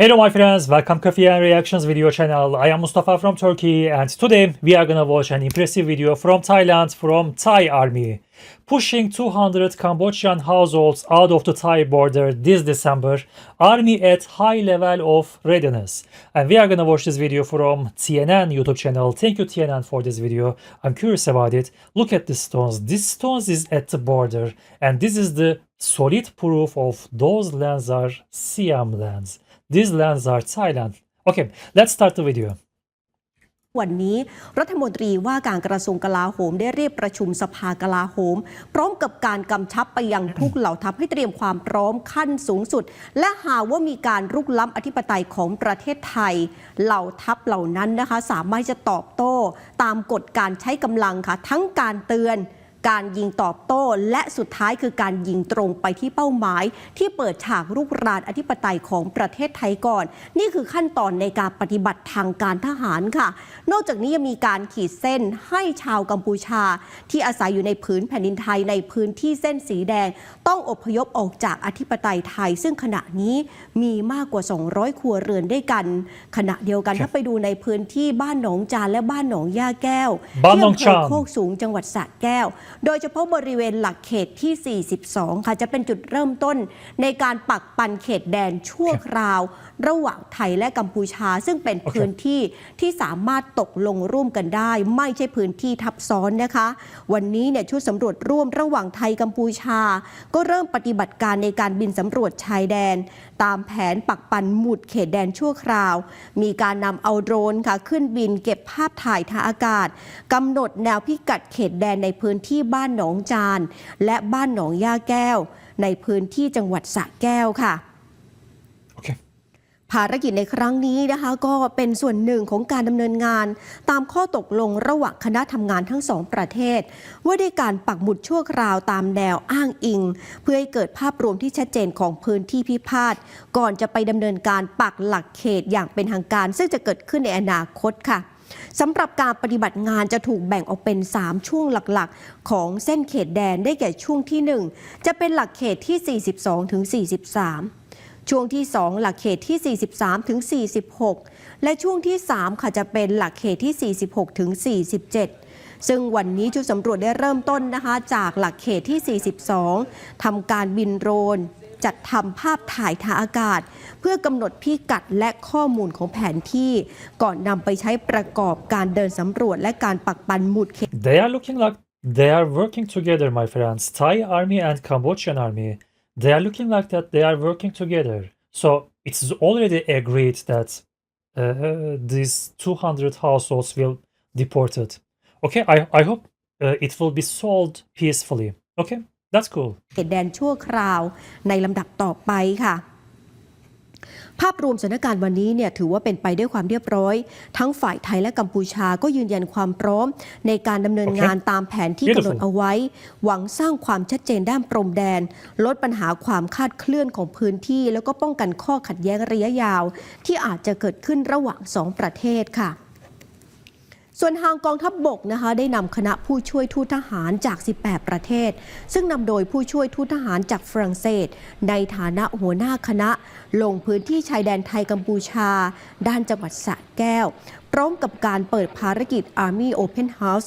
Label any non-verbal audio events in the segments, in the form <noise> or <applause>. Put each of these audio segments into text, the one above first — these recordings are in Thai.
Hello my friends, welcome Coffee and Reactions video channel. I am Mustafa from Turkey and today we are gonna watch an impressive video from Thailand from Thai army. Pushing 200 Cambodian households out of the Thai border this December, army at high level of readiness. And we are gonna watch this video from TNN YouTube channel. Thank you TNN for this video. I'm curious about it. Look at the stones. This stones is at the border and this is the solid proof of those lands are Siam lands. These lands are Thailand. Okay, let's start the video. วันนี้รัฐมนตรีว่าการกระทรวงกลาโหมได้เรียกประชุมสภากลาโหม พร้อมกับการกำชับไปยังทุกเหล่าทัพให้เตรียมความพร้อมขั้นสูงสุด และหาว่ามีการรุกล้ำอธิปไตยของประเทศไทย เหล่าทัพเหล่านั้นนะคะ สามารถจะตอบโต้ ตามกฎการใช้กำลังค่ะทั้งการเตือน การยิงตอบโต้ และสุดท้ายคือการยิงตรงไปที่เป้าหมาย ที่เปิดฉากรุกรานอธิปไตยของประเทศไทยก่อน นี่คือขั้นตอนในการปฏิบัติทางการทหารค่ะ นอกจากนี้ยังมีการขีดเส้นให้ชาวกัมพูชา ที่อาศัยอยู่ในผืนแผ่นดินไทยในพื้นที่เส้นสีแดง ต้องอพยพออกจากอธิปไตยไทย ซึ่งขณะนี้มีมากกว่า 200 ครัวเรือนด้วยกัน ขณะเดียวกันครับถ้าไปดูในพื้นที่บ้านหนองจานและบ้านหนองย่าแก้วบ้านหนองที่ำเภจานโคกสูงจังหวัดสระแก้วโดยเฉพาะบริเวณหลักเขตที่ 42 ค่ะ จะเป็นจุดเริ่มต้นในการปักปันเขตแดนชั่วคราว ระหว่างไทยและกัมพูชา ซึ่งเป็นโอเคพื้นที่ที่สามารถตกลงร่วมกันได้ ไม่ใช่พื้นที่ทับซ้อนนะคะ วันนี้เนี่ยชุดสำรวจร่วมระหว่างไทยกัมพูชา ก็เริ่มปฏิบัติการในการบินสำรวจชายแดน ตามแผนปักปันหมุดเขตแดนชั่วคราว มีการนำเอาโดรนค่ะขึ้นบินเก็บภาพถ่ายทางอากาศกำหนดแนวพิกัดเขตแดนในพื้นที่บ้านหนองจาน และบ้านหนองย่าแก้ว ในพื้นที่จังหวัดสระแก้วค่ะ Okay. ภารกิจในครั้งนี้นะคะก็เป็นส่วนหนึ่งของการดำเนินงาน ตามข้อตกลงระหว่างคณะทำงานทั้งสองประเทศ ว่าด้วยการปักหมุดชั่วคราวตามแนวอ้างอิง เพื่อให้เกิดภาพรวมที่ชัดเจนของพื้นที่พิพาทก่อนจะไปดำเนินการปักหลักเขตอย่างเป็นทางการ ซึ่งจะเกิดขึ้นในอนาคตค่ะ สำหรับการปฏิบัติงานจะถูกแบ่งออกเป็น 3 ช่วงหลักๆ ของเส้นเขตแดนได้แก่ช่วงที่ 1 จะเป็นหลักเขตที่ 42ถึง43 ช่วงที่ 2 หลักเขตที่ 43ถึง46 และช่วงที่ 3 ค่ะจะเป็นหลักเขตที่ 46ถึง47ซึ่งวันนี้ชุดสำรวจได้เริ่มต้นนะคะ จากหลักเขตที่ 42 ทำการบินโดรน จัดทำภาพถ่ายทางอากาศ เพื่อกำหนดพิกัดและข้อมูลของแผนที่ ก่อนนำไปใช้ประกอบการเดินสำรวจและการปักปันหมุดเขต They are looking like they are working together, my friends. Thai army and Cambodian army. They are looking like that they are working together. So it's already agreed that uh, these 200 households will deported. Okay, I, I hope uh, it will be solved peacefully. Okay, that's cool. เขตแดนชั่วคราวในลำดับต่อไปค่ะ ภาพรวมสถานการณ์วันนี้เนี่ยถือว่าเป็นไปด้วยความเรียบร้อย ทั้งฝ่ายไทยและกัมพูชาก็ยืนยันความพร้อม ในการดำเนินงานตามแผนที่กำหนด Beautiful เอาไว้ หวังสร้างความชัดเจนด้านพรมแดน ลดปัญหาความคาดเคลื่อนของพื้นที่ แล้วก็ป้องกันข้อขัดแย้งระยะยาว ที่อาจจะเกิดขึ้นระหว่างสองประเทศค่ะ ส่วนทางกองทัพบบกนะคะได้นำคณะผู้ช่วยทูตทหารจาก 18 ประเทศ ซึ่งนำโดยผู้ช่วยทูตทหารจากฝรั่งเศส ในฐานะหัวหน้าคณะ ลงพื้นที่ชายแดนไทยกัมพูชา ด้านจังหวัดสระแก้ว พร้อมกับการเปิดภารกิจ Army Open House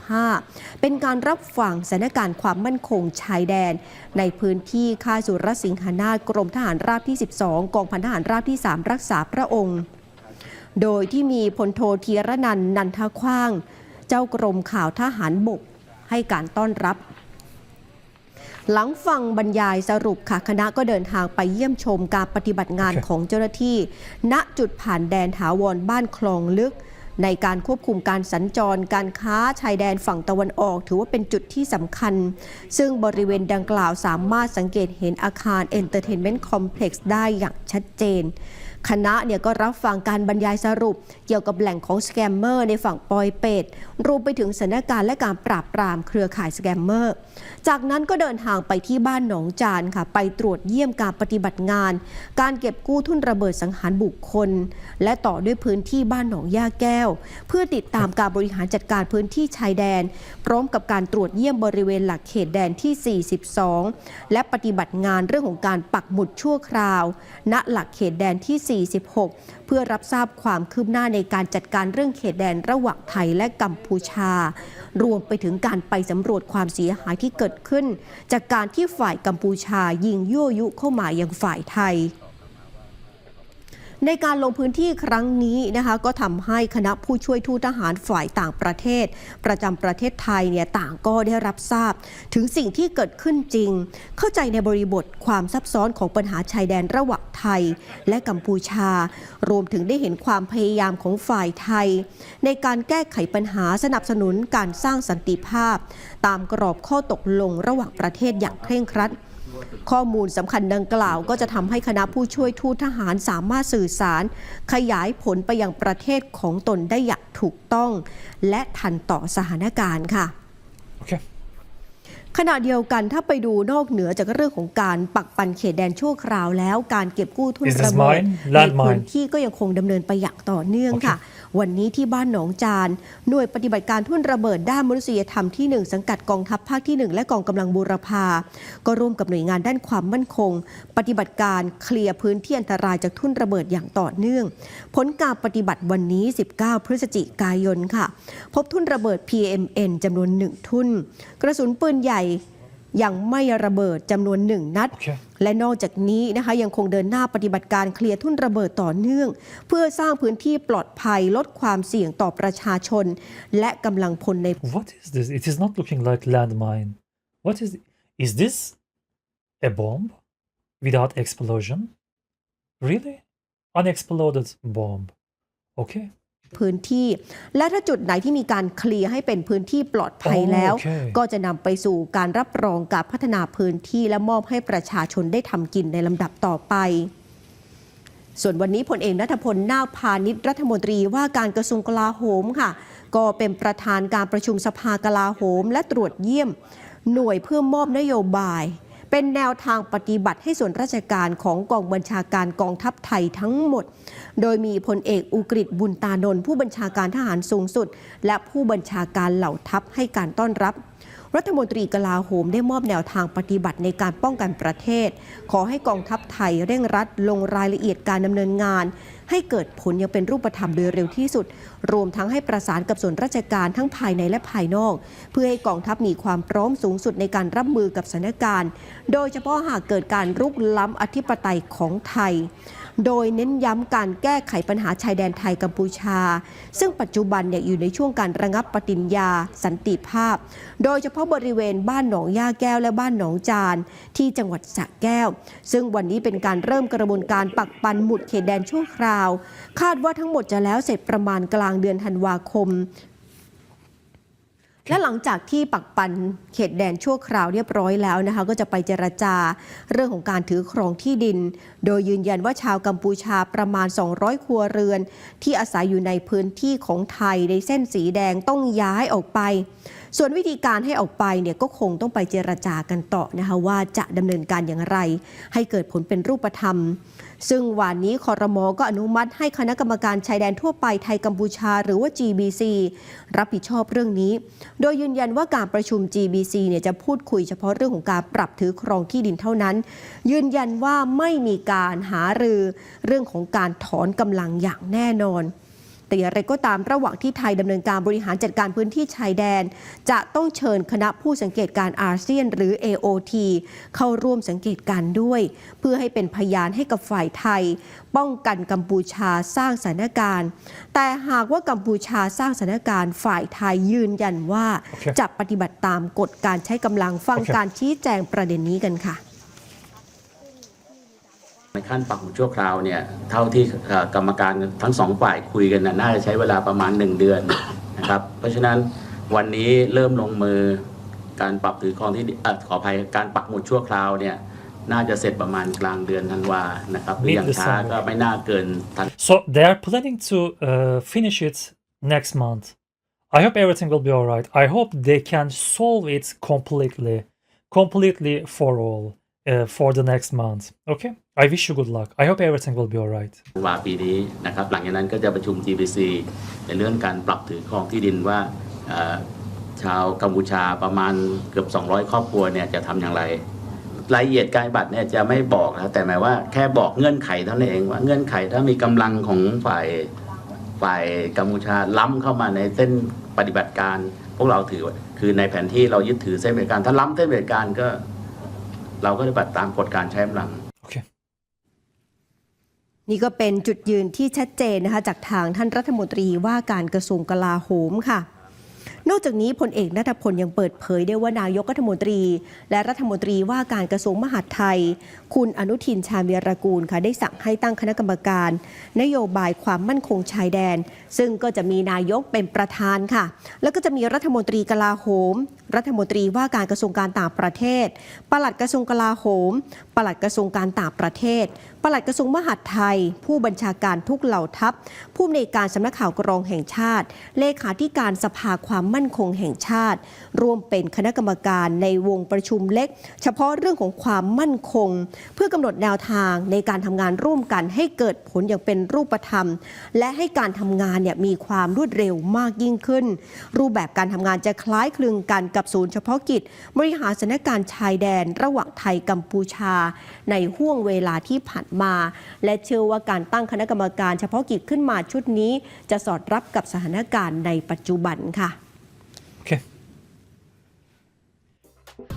2025 เป็นการรับฟังสถานการณ์ความมั่นคงชายแดน ในพื้นที่ค่ายสุรสิงหนาถกรมทหารราบที่ 12 กองพันทหารราบที่ 3 รักษาพระองค์ โดยที่มีพลโทธีรนันท์นันทคว้าง เจ้ากรมข่าวทหารบกให้การต้อนรับ หลังฟังบรรยายสรุปค่ะคณะก็เดินทางไปเยี่ยมชมการปฏิบัติงานโอเคของเจ้าหน้าที่ ณจุดผ่านแดนถาวรบ้านคลองลึก ในการควบคุมการสัญจร การค้าชายแดนฝั่งตะวันออก ถือว่าเป็นจุดที่สำคัญ ซึ่งบริเวณดังกล่าวสามารถสังเกตเห็นอาคาร Entertainment Complex ได้อย่างชัดเจน คณะเนี่ยก็รับฟังการบรรยายสรุป เกี่ยวกับแหล่งของสแกมเมอร์ในฝั่งปอยเป็ดรวมไปถึงสถานการณ์และการปราบปรามเครือข่ายสแกมเมอร์ จากนั้นก็เดินทางไปที่บ้านหนองจานค่ะ ไปตรวจเยี่ยมการปฏิบัติงาน การเก็บกู้ทุนระเบิดสังหารบุคคล และต่อด้วยพื้นที่บ้านหนองย่าแก้ว เพื่อติดตามการบริหารจัดการพื้นที่ชายแดน พร้อมกับการตรวจเยี่ยมบริเวณหลักเขตแดนที่ 42 และปฏิบัติงานเรื่องของการปักหมุดชั่วคราว ณหลักเขตแดนที่46 เพื่อรับทราบความคืบหน้าในการจัดการเรื่องเขตแดนระหว่างไทยและกัมพูชา รวมไปถึงการไปสำรวจความเสียหายที่เกิดขึ้น จากการที่ฝ่ายกัมพูชายิงยั่วยุเข้ามายังฝ่ายไทย ในการลงพื้นที่ครั้งนี้นะคะก็ทำให้คณะผู้ช่วยทูตทหารฝ่ายต่างประเทศ ประจำประเทศไทยเนี่ยต่างก็ได้รับทราบ ถึงสิ่งที่เกิดขึ้นจริง เข้าใจในบริบทความซับซ้อนของปัญหาชายแดนระหว่างไทย และกัมพูชา รวมถึงได้เห็นความพยายามของฝ่ายไทย ในการแก้ไขปัญหาสนับสนุนการสร้างสันติภาพ ตามกรอบข้อตกลงระหว่างประเทศอย่างเคร่งครัด ข้อมูลสำคัญดังกล่าว ก็จะทำให้คณะผู้ช่วยทูตทหารสามารถสื่อสาร ขยายผลไปยังประเทศของตนได้อย่างถูกต้อง และทันต่อสถานการณ์ค่ะ Okay. ขณะเดียวกันถ้าไปดูนอกเหนือจากเรื่องของการปักปันเขตแดนชั่วคราวแล้วการเก็บกู้ทุน Is this ระเบิด mine? ใน Landmine พื้นที่ก็ยังคงดำเนินไปอย่างต่อเนื่องค่ะ วันนี้ที่บ้านหนองจาน หน่วยปฏิบัติการทุ่นระเบิดด้านมนุษยธรรมที่ 1 สังกัดกองทัพภาคที่ 1 และกองกำลังบูรพา ก็ร่วมกับหน่วยงานด้านความมั่นคง ปฏิบัติการเคลียร์พื้นที่อันตรายจากทุ่นระเบิดอย่างต่อเนื่อง ผลการปฏิบัติวันนี้ 19 พฤศจิกายนค่ะ พบทุ่นระเบิด PMN จำนวนหนึ่งทุ่น กระสุนปืนใหญ่ยังไม่ระเบิดจำนวนหนึ่งนัด Okay. และนอกจากนี้นะคะยังคงเดินหน้าปฏิบัติการเคลียร์ทุ่นระเบิดต่อเนื่อง เพื่อสร้างพื้นที่ปลอดภัยลดความเสี่ยงต่อประชาชน และกำลังพลใน What is this? It is not looking like landmine. What is is this a bomb without explosion? Really? Unexploded bomb. Okay. พื้นที่ และถ้าจุดไหนที่มีการเคลียร์ให้เป็นพื้นที่ปลอดภัยอ๋อแล้ว โอเค ก็จะนำไปสู่การรับรองการพัฒนาพื้นที่และมอบให้ประชาชนได้ทำกินในลำดับต่อไป ส่วนวันนี้พลเอกนัทพลนาคพาณิชย์รัฐมนตรีว่าการกระทรวงกลาโหมค่ะ ก็เป็นประธานการประชุมสภากลาโหม และตรวจเยี่ยม หน่วยเพื่อมอบนโยบาย เป็นแนวทางปฏิบัติให้ส่วนราชการของกองบัญชาการกองทัพไทยทั้งหมด โดยมีพลเอกอุกฤษบุญตานนท์ผู้บัญชาการทหารสูงสุด และผู้บัญชาการเหล่าทัพให้การต้อนรับ รัฐมนตรีกลาโหมได้มอบแนวทางปฏิบัติในการป้องกันประเทศ ขอให้กองทัพไทยเร่งรัดลงรายละเอียดการดำเนินงาน ให้เกิดผลอย่างเป็นรูปธรรมโดยเร็วที่สุด รวมทั้งให้ประสานกับส่วนราชการทั้งภายในและภายนอก เพื่อให้กองทัพมีความพร้อมสูงสุดในการรับมือกับสถานการณ์ โดยเฉพาะหากเกิดการรุกล้ำอธิปไตยของไทย โดยเน้นย้ำการแก้ไขปัญหาชายแดนไทยกัมพูชา ซึ่งปัจจุบันเนี่ยอยู่ในช่วงการระงับปฏิญญาสันติภาพ โดยเฉพาะบริเวณบ้านหนองย่าแก้วและบ้านหนองจาน ที่จังหวัดสระแก้ว ซึ่งวันนี้เป็นการเริ่มกระบวนการปักปันหมุดเขตแดนชั่วคราว คาดว่าทั้งหมดจะแล้วเสร็จประมาณกลางเดือนธันวาคม และหลังจากที่ปักปันเขตแดนชั่วคราวเรียบร้อยแล้วนะคะ ก็จะไปเจรจาเรื่องของการถือครองที่ดิน โดยยืนยันว่าชาวกัมพูชาประมาณ 200 ครัวเรือน ที่อาศัยอยู่ในพื้นที่ของไทยในเส้นสีแดงต้องย้ายออกไป ส่วนวิธีการให้ออกไปเนี่ยก็คงต้องไปเจรจากันต่อนะคะว่าจะดำเนินการอย่างไร ให้เกิดผลเป็นรูปธรรม ซึ่งวันนี้คอรมอก็อนุมัติให้คณะกรรมการชายแดนทั่วไปไทยกัมพูชา หรือว่า GBC รับผิดชอบเรื่องนี้ โดยยืนยันว่าการประชุม GBC เนี่ยจะพูดคุยเฉพาะเรื่องของการปรับถือครองที่ดินเท่านั้น ยืนยันว่าไม่มีการหารือเรื่องของการถอนกำลังอย่างแน่นอน แต่อย่างไรก็ตามระหว่างที่ไทยดำเนินการบริหารจัดการพื้นที่ชายแดน จะต้องเชิญคณะผู้สังเกตการอาเซียน หรือ AOT เข้าร่วมสังเกตการ์ด้วย เพื่อให้เป็นพยานให้กับฝ่ายไทย ป้องกันกัมพูชาสร้างสถานการณ์ แต่หากว่ากัมพูชาสร้างสถานการณ์ ฝ่ายไทยยืนยันว่าโอเคจะปฏิบัติตามกฎการใช้กำลังฟังโอเคการชี้แจงประเด็นนี้กันค่ะ ในขั้นปักหมุดชั่วคราวเนี่ยเท่าที่กรรมการทั้งสองฝ่ายคุยกันน่าจะใช้เวลาประมาณ 1 เดือนนะครับเพราะฉะนั้นวันนี้เริ่มลงมือการปรับถือครองที่อขออภัยการปักหมุดชั่วคราวเนี่ยน่าจะเสร็จประมาณกลางเดือนธันวานะครับหรืออย่างช้าก็ไม่น่าเกินธัน So they are planning to uh, finish it next month. I hope everything will be alright. I hope they can solve it completely, completely for all uh, for the next month. Okay. I wish you good luck. I hope everything will be alright. ธันวาปีนี้นะครับหลังจากนั้นก็จะประชุม GBC ในเรื่องการปรับถือครองที่ดินว่าเอ่อชาวกัมพูชาประมาณเกือบ 200 ครอบครัวเนี่ยจะทำอย่างไร รายละเอียดการบัตรเนี่ยจะไม่บอกนะแต่หมายว่าแค่บอกเงื่อนไขเท่านั้นเองว่าเงื่อนไขถ้ามีกำลังของฝ่ายฝ่ายกัมพูชาล้ำเข้ามาในเส้นปฏิบัติการ พวกเราถือว่าคือในแผนที่เรายึดถือเส้นปฏิบัติการ ถ้าล้ำเส้นปฏิบัติการก็ เราก็ปฏิบัติตามกฎการใช้กำลัง นี่ก็เป็นจุดยืนที่ชัดเจนนะคะจากทางท่านรัฐมนตรีว่าการกระทรวงกลาโหมค่ะ นอกจากนี้พลเอกนัทพลยังเปิดเผยได้ว่านายกรัฐมนตรี และรัฐมนตรีว่าการกระทรวงมหาดไทย คุณอนุทินชาญวีรกูลค่ะได้สั่งให้ตั้งคณะกรรมการ นโยบายความมั่นคงชายแดน ซึ่งก็จะมีนายกเป็นประธานค่ะ แล้วก็จะมีรัฐมนตรีกลาโหม รัฐมนตรีว่าการกระทรวงการต่างประเทศ ปลัดกระทรวงกลาโหม ปลัดกระทรวงการต่างประเทศ ปลัดกระทรวงมหาดไทย ผู้บัญชาการทุกเหล่าทัพ ผู้อำนวยการสำนักข่าวกรองแห่งชาติ เลขาธิการสภาความมั่นคงแห่งชาติ ร่วมเป็นคณะกรรมการในวงประชุมเล็ก เฉพาะเรื่องของความมั่นคง เพื่อกำหนดแนวทางในการทำงานร่วมกันให้เกิดผลอย่างเป็นรูปธรรม และให้การทำงานเนี่ยมีความรวดเร็วมากยิ่งขึ้น รูปแบบการทำงานจะคล้ายคลึงกันกับศูนย์เฉพาะกิจ บริหารสถานการณ์ชายแดน ระหว่างไทยกัมพูชา ในห่วงเวลาที่ผ่านมา และเชื่อว่าการตั้งคณะกรรมการเฉพาะกิจขึ้นมาชุดนี้ จะสอดรับกับสถานการณ์ในปัจจุบันค่ะ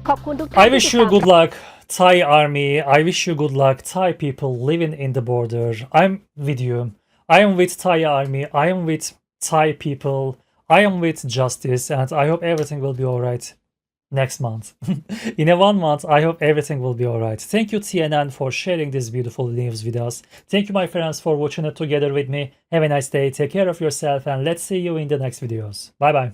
ขอบคุณทุกท่าน I ที่ wish ติด you ตาม good luck, Thai army. I wish you good luck, Thai people living in the border. I'm with you. I am with Thai army. I am with Thai people. I am with justice, and I hope everything will be alright next month. <laughs> in a one month, I hope everything will be alright. Thank you, TNN, for sharing this beautiful news with us. Thank you, my friends, for watching it together with me. Have a nice day. Take care of yourself, and let's see you in the next videos. Bye bye.